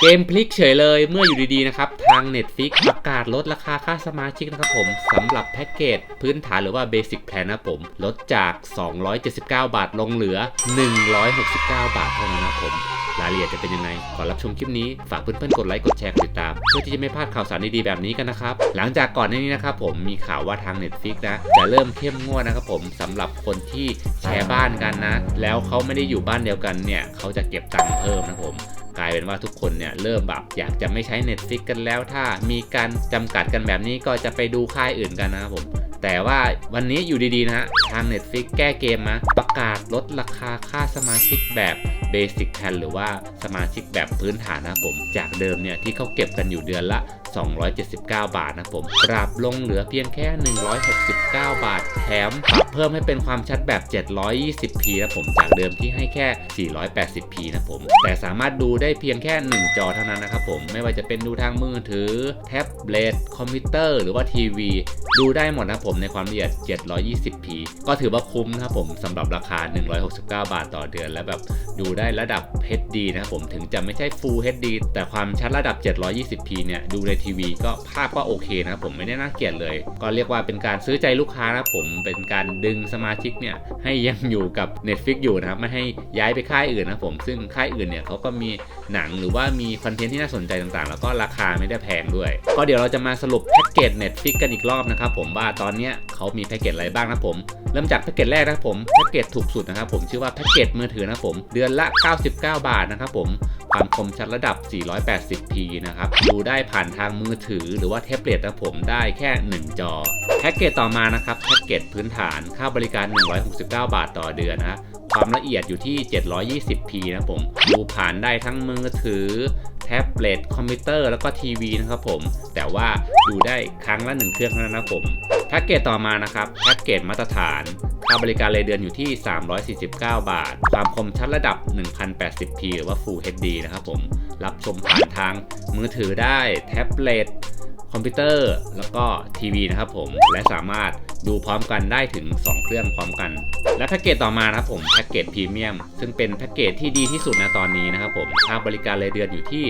เกมพลิกเฉยเลยเมื่ออยู่ดีๆนะครับ ทาง Netflix ประกาศลดราคาค่าสมาชิกนะครับผมสำหรับแพ็กเกจพื้นฐานหรือว่า Basic Plan นะผม ลดจาก 279 บาทลงเหลือ 169 บาทเท่านั้นนะผมรายละเอียดจะเป็นยังไง ก่อนรับชมคลิปนี้ ฝากเพื่อนๆ กดไลค์ กดแชร์ กดติดตาม เพื่อที่จะไม่พลาดข่าวสารดีๆ แบบนี้กันนะครับ หลังจากก่อนหน้านี้นะครับผม มีข่าวว่าทาง Netflix นะ จะเริ่มเข้มงวดนะครับผมสำหรับคนที่แชร์บ้านกันนะ แล้วเขาไม่ได้อยู่บ้านเดียวกันเนี่ย เขาจะเก็บตังค์เพิ่มนะครับผม กลายเป็นว่าทุกคนเนี่ยเริ่มแบบอยากจะไม่ใช้ Netflix กันแล้ว ถ้ามีการจำกัดกันแบบนี้ก็จะไปดูค่ายอื่นกันนะครับผมแต่ว่าวันนี้อยู่ดีๆนะฮะทาง Netflix แก้เกมมาประกาศลดราคาค่าสมาชิกแบบเบสิกแพนหรือว่าสมาชิกแบบพื้นฐานนะผม จากเดิมเนี่ยที่เขาเก็บกันอยู่เดือนละ 279 บาทนะผม ปรับลงเหลือเพียงแค่ 169 บาท แถมปรับเพิ่มให้เป็นความชัดแบบ 720p นะผม จากเดิมที่ให้แค่ 480p นะผม แต่สามารถดูได้เพียงแค่ 1 จอเท่านั้นนะครับผม ไม่ว่าจะเป็นดูทางมือถือ แท็บเล็ต คอมพิวเตอร์ หรือว่าทีวี ดูได้หมดนะผมในความละเอียด 720p ก็ถือว่าคุ้มนะครับผมสำหรับราคา 169 บาทต่อเดือน และแบบดูได้ระดับ HD นะครับผม ถึงจะไม่ใช่ Full HD แต่ความชัดระดับ 720p เนี่ย ดูในทีวี ก็ภาพก็โอเคนะผมไม่ได้น่าเกลียดเลย ก็เรียกว่าเป็นการซื้อใจลูกค้านะผมเป็นการดึงสมาชิกเนี่ยให้ยังอยู่กับ Netflix อยู่นะครับไม่ให้ย้ายไปค่ายอื่นนะผมซึ่งค่ายอื่นเนี่ยเขาก็มีหนังหรือว่ามีคอนเทนต์ที่น่าสนใจต่างๆ แล้วก็ราคาไม่ได้แพงด้วย ก็เดี๋ยวเราจะมาสรุปแพ็กเกจ Netflix กันอีกรอบนะครับผมว่าตอนนี้เขามีแพ็กเกจอะไรบ้างนะผมเริ่มจากแพ็กเกจแรกนะผมแพ็กเกจถูกสุดนะครับผมชื่อว่าแพ็กเกจมือถือนะผมเดือนละ 99 บาทนะครับผม ความคมชัดระดับ 480p นะครับ ดูได้ผ่านทางมือถือหรือว่าแท็บเล็ตนะผมได้แค่ 1 จอ แพ็กเกจต่อมานะครับ แพ็กเกจพื้นฐาน ค่าบริการ 169 บาทต่อเดือนนะ ความละเอียดอยู่ที่ 720p นะผม ดูผ่านได้ทั้งมือถือ แท็บเล็ตคอมพิวเตอร์แล้วก็ทีวีนะครับผม แต่ว่าดูได้ครั้งละหนึ่งเครื่องเท่านั้นนะครับผมแพ็กเกจต่อมานะครับแพ็กเกจมาตรฐานค่าบริการรายเดือนอยู่ที่ 349 บาท ความคมชัดระดับ 1080p หรือว่า Full HD นะครับผม รับชมผ่านทางมือถือได้ แท็บเล็ต คอมพิวเตอร์ แล้วก็ทีวีนะครับผม และสามารถ ดูพร้อมกันได้ถึง 2 เครื่องพร้อมกัน และแพ็กเกจต่อมานะครับผมแพ็กเกจพรีเมียมซึ่งเป็นแพ็กเกจที่ดีที่สุดนะตอนนี้นะครับผมค่าบริการรายเดือนอยู่ที่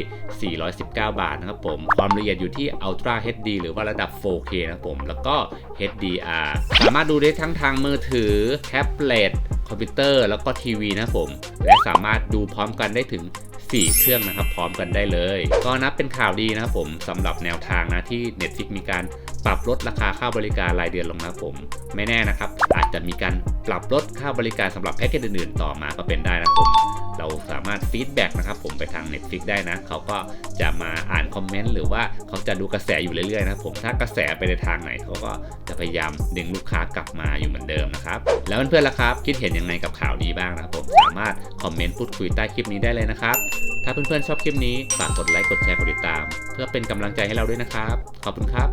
419 บาทนะครับผมความละเอียดอยู่ที่ Ultra HD หรือว่าระดับ 4K นะครับผมแล้วก็ HDR สามารถดูได้ทั้งทางมือถือแท็บเล็ตคอมพิวเตอร์แล้วก็ทีวีนะครับผม และสามารถดูพร้อมกันได้ถึง 4 เครื่องนะครับ พร้อมกันได้เลย ก็นับเป็นข่าวดีนะครับผมสำหรับแนวทางนะที่ Netflix มีการ ปรับลดราคาค่าบริการรายเดือนลงนะครับผม ไม่แน่นะครับ อาจจะมีการปรับลดค่าบริการสำหรับแพ็กเกจอื่นๆ ต่อมาก็เป็นได้นะครับผมเราสามารถฟีดแบ็กนะครับผมไปทาง Netflix ได้นะ เขาก็จะมาอ่านคอมเมนต์หรือว่าเขาจะดูกระแสอยู่เรื่อยๆนะครับผมถ้ากระแสไปในทางไหนเขาก็จะพยายามดึงลูกค้ากลับมาอยู่เหมือนเดิมนะครับ แล้วเพื่อนๆล่ะครับ คิดเห็นยังไงกับข่าวนี้บ้างนะครับผมสามารถคอมเมนต์พูดคุยใต้คลิปนี้ได้เลยนะครับ ถ้าเพื่อนๆชอบคลิปนี้ฝากกดไลค์กดแชร์กดติดตาม เพื่อเป็นกำลังใจให้เราด้วยนะครับขอบคุณครับ